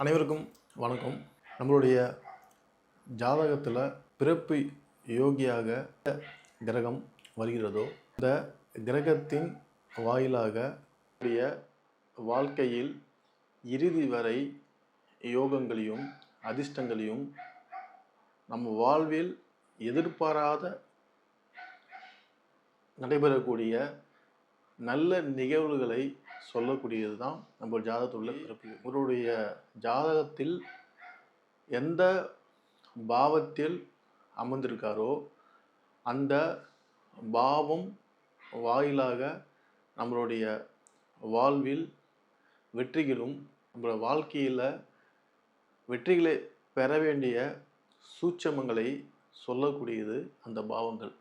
அனைவருக்கும் வணக்கம். நம்மளுடைய ஜாதகத்தில் பிறப்பு யோகியாக கிரகம் வருகிறதோ இந்த கிரகத்தின் வாயிலாக நம்முடைய வாழ்க்கையில் இறுதி வரை யோகங்களையும் அதிர்ஷ்டங்களையும் நம்ம வாழ்வில் எதிர்பாராத நடைபெறக்கூடிய நல்ல நிகழ்வுகளை சொல்லக்கூடியது தான் நம்ம ஜாதகத்தில் உள்ள பிறப்பு உங்களுடைய ஜாதகத்தில் எந்த பாவத்தில் அமர்ந்திருக்காரோ அந்த பாவம் வாயிலாக நம்மளுடைய வாழ்வில் வெற்றிகளும் நம்மளோட வாழ்க்கையில் வெற்றிகளை பெற வேண்டிய சூட்சமங்களை சொல்லக்கூடியது அந்த பாவங்கள்.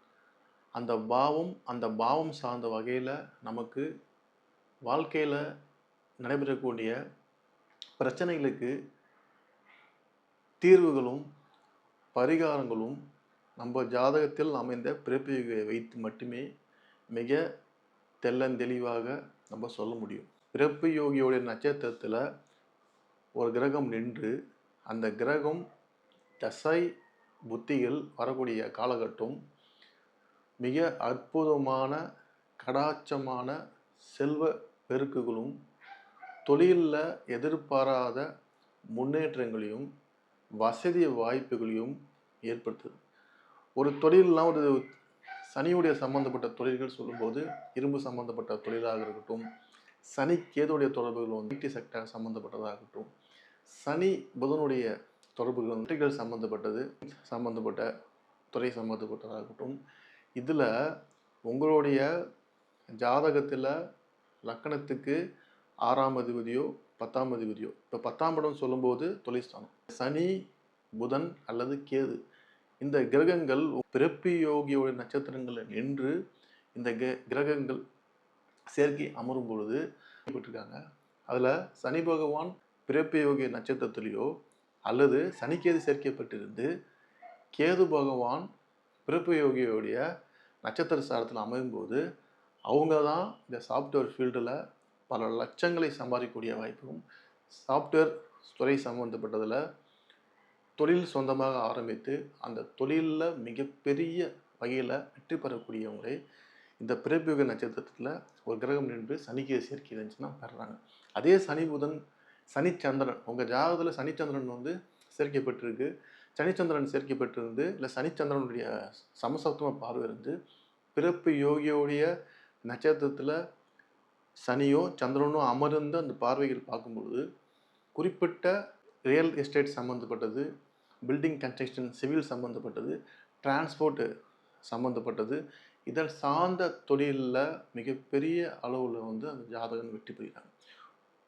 அந்த பாவம் அந்த பாவம் சார்ந்த வகையில் நமக்கு வாழ்க்கையில் நடைபெறக்கூடிய பிரச்சனைகளுக்கு தீர்வுகளும் பரிகாரங்களும் நம்ம ஜாதகத்தில் அமைந்த பிறப்பியை வைத்து மட்டுமே மிக தெள்ளந்தெளிவாக நம்ம சொல்ல முடியும். பிறப்பு யோகியோடைய நட்சத்திரத்தில் ஒரு கிரகம் நின்று அந்த கிரகம் தசை புத்திகள் வரக்கூடிய காலகட்டம் மிக அற்புதமான கடாச்சமான செல்வ பெருக்குகளும் தொழிலில் எதிர்பாராத முன்னேற்றங்களையும் வசதி வாய்ப்புகளையும் ஏற்படுத்துது. ஒரு தொழிலெலாம் ஒரு சனியுடைய சம்பந்தப்பட்ட தொழில்கள் சொல்லும்போது இரும்பு சம்பந்தப்பட்ட தொழிலாக இருக்கட்டும் சனி கேதுடைய தொடர்புகள் வந்து ஐடி செக்டர் சம்மந்தப்பட்டதாக சனி புதனுடைய தொடர்புகள் வெற்றிகள் சம்மந்தப்பட்டது சம்மந்தப்பட்ட துறை சம்மந்தப்பட்டதாகட்டும் இதில் உங்களுடைய ஜாதகத்தில் லக்கணத்துக்கு ஆறாம் அதிபதியோ பத்தாம் அதிபதியோ. இப்போ பத்தாம் இடம் சொல்லும்போது தொலைஸ்தானம் சனி புதன் அல்லது கேது. இந்த கிரகங்கள் பிறப்பி யோகியோட நட்சத்திரங்களில் நின்று இந்த கிரகங்கள் சேர்க்கை அமரும் பொழுது போட்டிருக்காங்க அதில் சனி பகவான் பிறப்பி யோகிய நட்சத்திரத்திலேயோ அல்லது சனிக்கேது சேர்க்கப்பட்டிருந்து கேது பகவான் பிறப்பு யோகியோடைய நட்சத்திர சாரத்தில் அமையும்போது அவங்க தான் இந்த சாஃப்ட்வேர் ஃபீல்டில் பல லட்சங்களை சம்பாதிக்கக்கூடிய வாய்ப்பும் சாஃப்ட்வேர் துறை சம்மந்தப்பட்டதில் தொழில் சொந்தமாக ஆரம்பித்து அந்த தொழிலில் மிகப்பெரிய வகையில் வெற்றி பெறக்கூடியவங்களே இந்த பிறப்பியுக நட்சத்திரத்தில் ஒரு கிரகம் நின்று சனிக்கு சேர்க்கை இருந்துச்சுன்னா பெறுறாங்க. அதே சனி புதன் சனிச்சந்திரன் உங்கள் ஜாதகத்தில் சனிச்சந்திரன் வந்து சேர்க்கப்பட்டிருக்கு. சனிச்சந்திரன் சேர்க்கப்பட்டிருந்து இல்லை சனிச்சந்திரனுடைய சமசத்துவ பார்வை இருந்து பிறப்பு யோகியோடைய நட்சத்திரத்தில் சனியோ சந்திரனோ அமர்ந்து அந்த பார்வைகள் பார்க்கும்பொழுது குறிப்பிட்ட ரியல் எஸ்டேட் சம்மந்தப்பட்டது பில்டிங் கன்ஸ்ட்ரக்ஷன் சிவில் சம்மந்தப்பட்டது டிரான்ஸ்போர்ட்டு சம்மந்தப்பட்டது இதன் சார்ந்த தொழிலில் மிகப்பெரிய அளவில் வந்து அந்த ஜாதகன் வெற்றி பெறுகிறாங்க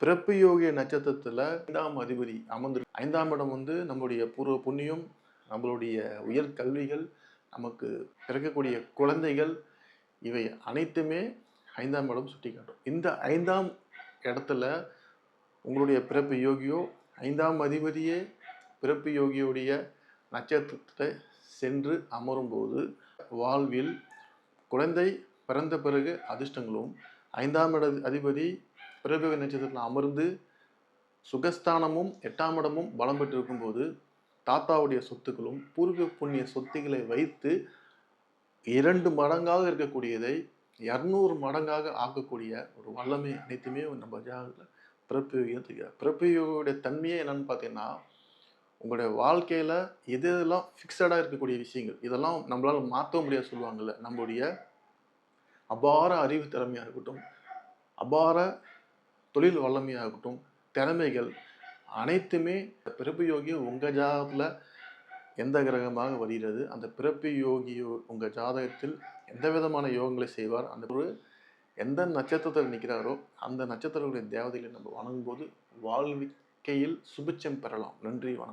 பிறப்பு யோகிய நட்சத்திரத்தில் ஐந்தாம் அதிபதி அமர்ந்து ஐந்தாம் இடம் வந்து நம்மளுடைய பூர்வ புண்ணியம் நம்மளுடைய உயர் கல்விகள் நமக்கு பிறக்கக்கூடிய குழந்தைகள் இவை அனைத்துமே ஐந்தாம் இடம் சுட்டி காட்டும் இந்த ஐந்தாம் இடத்துல உங்களுடைய பிறப்பு யோகியோ ஐந்தாம் அதிபதியே பிறப்பு யோகியோடைய நட்சத்திரத்தை சென்று அமரும்போது வாழ்வில் குழந்தை பிறந்த பிறகு அதிர்ஷ்டங்களும் ஐந்தாம் இட அதிபதி பிறப்பு நட்சத்திரத்தில் அமர்ந்து சுகஸ்தானமும் எட்டாம் இடமும் பலம் பெற்றிருக்கும் போது தாத்தாவுடைய சொத்துக்களும் பூர்வ புண்ணிய சொத்துக்களை வைத்து இரண்டு மடங்காக இருக்கக்கூடியதை இரநூறு மடங்காக ஆக்கக்கூடிய ஒரு வல்லமை அனைத்துமே நம்ம ஜாதகத்தில் பிறப்பியோகியம் தெரியாது பிறப்பியோகியோடைய தன்மையே என்னன்னு பார்த்தீங்கன்னா உங்களுடைய வாழ்க்கையில் எது இதெல்லாம் ஃபிக்ஸடாக இருக்கக்கூடிய விஷயங்கள் இதெல்லாம் நம்மளால் மாற்ற முடியாது சொல்லுவாங்கள்ல நம்மளுடைய அபார அறிவு திறமையாக இருக்கட்டும் அபார தொழில் வல்லமையாக இருக்கட்டும் திறமைகள் அனைத்துமே பிறப்பு யோகி உங்கள் ஜாதகத்தில் எந்த கிரகமாக வருகிறது அந்த பிறப்பு யோகியோ உங்கள் ஜாதகத்தில் எந்த விதமான யோகங்களை செய்வார் அந்த ஒரு எந்த நட்சத்திரத்தில் நிற்கிறாரோ அந்த நட்சத்திரங்களுடைய தேவதைகளை நம்ம வணங்கும்போது வாழ்க்கையில் சுபிச்சம் பெறலாம். நன்றி வணக்கம்.